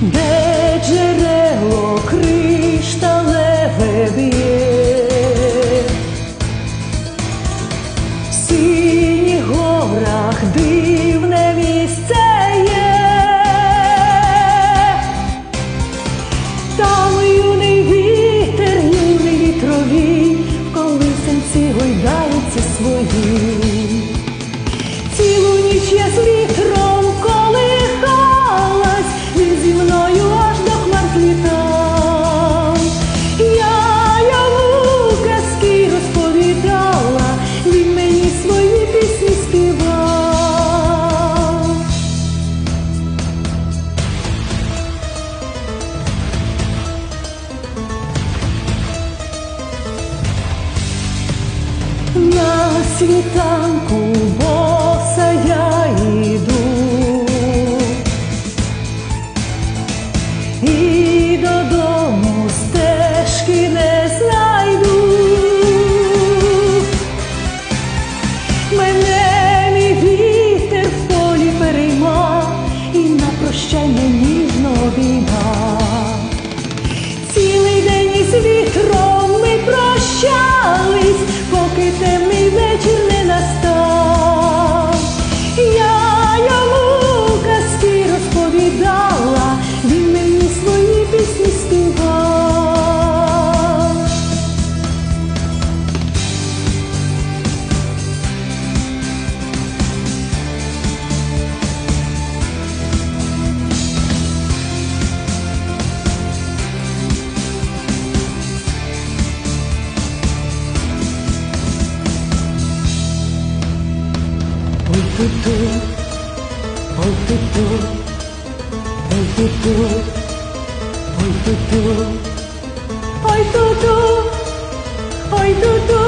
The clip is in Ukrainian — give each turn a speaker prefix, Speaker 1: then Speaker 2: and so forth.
Speaker 1: де джерело кришталеве б'є. В синіх горах дивне місце є. Там юний вітер, юний вітровій, в колисенці гойдаються свої. Світанку боса я йду і додому стежки не знайду. Мене мій вітер в полі переймав і на прощання ніжно обіймав. Bautito, bautito, bautito, bautito, bautito, bautito, bautito.